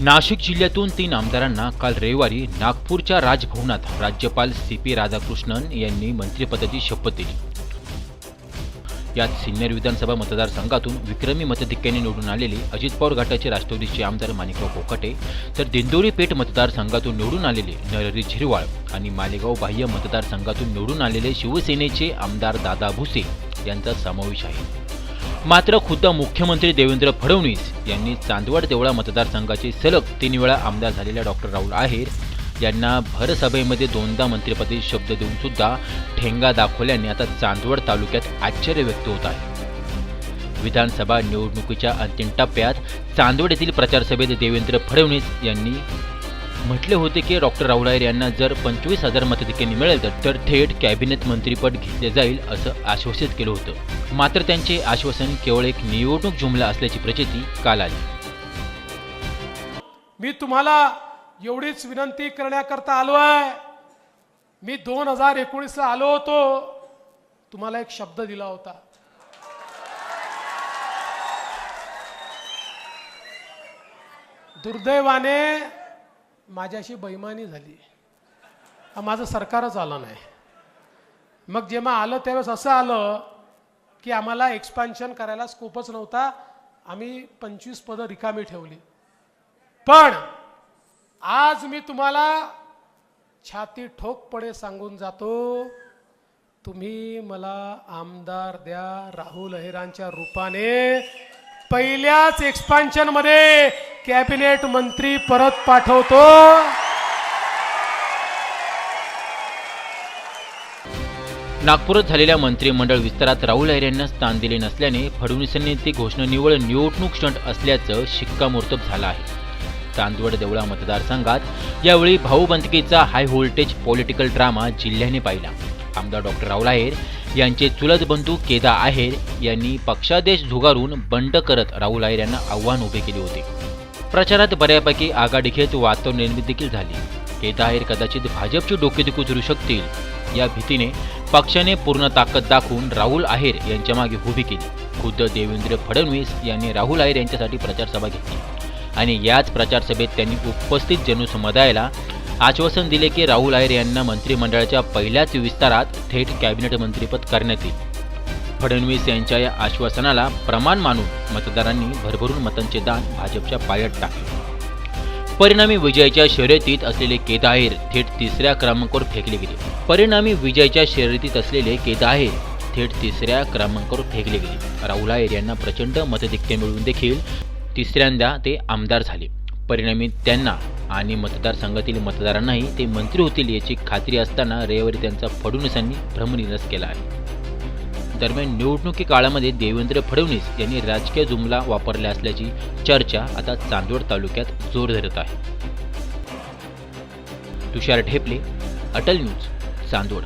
नाशिक जिल्ह्यातून तीन आमदारांना काल रविवारी नागपूरच्या राजभवनात राज्यपाल सी पी राधाकृष्णन यांनी मंत्रिपदाची शपथ दिली. यात सिन्नर विधानसभा मतदारसंघातून विक्रमी मतधिक्याने निवडून आलेले अजित पवार घाटाचे राष्ट्रवादीचे आमदार माणिकराव कोकाटे तर दिंडोरी पेठ मतदारसंघातून निवडून आलेले नरहरी झिरवाळ आणि मालेगाव बाह्य मतदारसंघातून निवडून आलेले शिवसेनेचे आमदार दादा भुसे यांचा समावेश आहे. मात्र खुद्द मुख्यमंत्री देवेंद्र फडणवीस यांनी चांदवड देवळा मतदारसंघाचे सलग तीन वेळा आमदार झालेल्या डॉक्टर राहुल आहेर यांना भरसभेमध्ये दोनदा मंत्रिपदी शब्द देऊन सुद्धा ठेंगा दाखवल्याने आता चांदवड तालुक्यात आश्चर्य व्यक्त होत आहे. विधानसभा निवडणुकीच्या अंतिम टप्प्यात चांदवड येथील प्रचारसभेत देवेंद्र फडणवीस यांनी म्हटले होते की डॉक्टर राहुल यांना जर पंचवीस हजार मताधिक्यांनी मिळेल तर- तर थेट कॅबिनेट मंत्रीपद घेतले जाईल असं आश्वासित केलं होतं. मात्र त्यांचे आश्वासन केवळ एक निवडणूक जुमला असल्याची प्रचिती काल आली. मी तुम्हाला एवढीच विनंती करण्याकरता आलो आहे. मी दोन हजार एकोणीसला आलो होतो. तुम्हाला एक शब्द दिला होता. दुर्दैवाने माझ्याशी बैमानी झाली. माझं सरकारच आलं नाही. मग जेव्हा आलं त्यावेळेस असं आलं की आम्हाला एक्सपान्शन करायला स्कोपच नव्हता. आम्ही पंचवीस पदं रिकामी ठेवली. पण आज मी तुम्हाला छाती ठोकपणे सांगून जातो. तुम्ही मला आमदार द्या राहुल अहिरांच्या रूपाने. पहिल्याच एक्सपान्शनमध्ये कॅबिनेट मंत्री परत पाठवतो. नागपुरात झालेल्या मंत्रिमंडळ विस्तारात राहुल अहिर यांना स्थान दिले नसल्याने फडणवीसांनी ती घोषणा निवळ निवडणूक स्टंट असल्याचं शिक्कामोर्तब झालं आहे. चांदवड देवळा मतदारसंघात यावेळी भाऊबंदकीचा हाय व्होल्टेज पॉलिटिकल ड्रामा जिल्ह्याने पाहिला. आमदार डॉक्टर राहुल आहेर यांचे चुलत बंधू केदा आहेर यांनी पक्षादेश झुगारून बंड करत राहुल आहेर यांना आव्हान उभे केले होते. प्रचारात बऱ्यापैकी आघाडी घेत वातावरण निर्मिती देखील झाली. केदाहेर कदाचित भाजपची डोकेदुखी धरू शकतील. या भीतीने पक्षाने पूर्ण ताकद दाखवून राहुल आहेर यांच्या मागे उभी केली. खुद्द देवेंद्र फडणवीस यांनी राहुल आहेर यांच्यासाठी प्रचारसभा घेतली. आणि याच प्रचारसभेत त्यांनी उपस्थित जनसमुदायाला आश्वासन दिले की राहुल आहेर यांना मंत्रिमंडळाच्या पहिल्याच विस्तारात थेट कॅबिनेट मंत्रीपद करण्यात येईल. फडणवीस यांच्या या आश्वासनाला प्रमाण मानून मतदारांनी भरभरून मतांचे दान भाजपच्या पायात टाकले. परिणामी विजयाच्या शर्यतीत असलेले केदाहेर थेट तिसऱ्या क्रमांकावर फेकले गेले. परिणामी विजयाच्या शर्यतीत असलेले केदाहेर थेट तिसऱ्या क्रमांकावर फेकले गेले. राहुल आहेर यांना प्रचंड मतधिक्य मिळवून देखील तिसऱ्यांदा ते आमदार झाले. परिणामी त्यांना आणि मतदारसंघातील मतदारांनाही ते मंत्री होतील याची खात्री असताना रविवारी त्यांचा फडणवीसांनी भ्रमनिरस केला आहे. दरम्यान निवडणुकी काळामध्ये देवेंद्र फडणवीस यांनी राजकीय जुमला वापरला असल्याची चर्चा आता चांदवड तालुक्यात जोर धरत आहे. तुषार ढेपले अटल न्यूज चांदवड.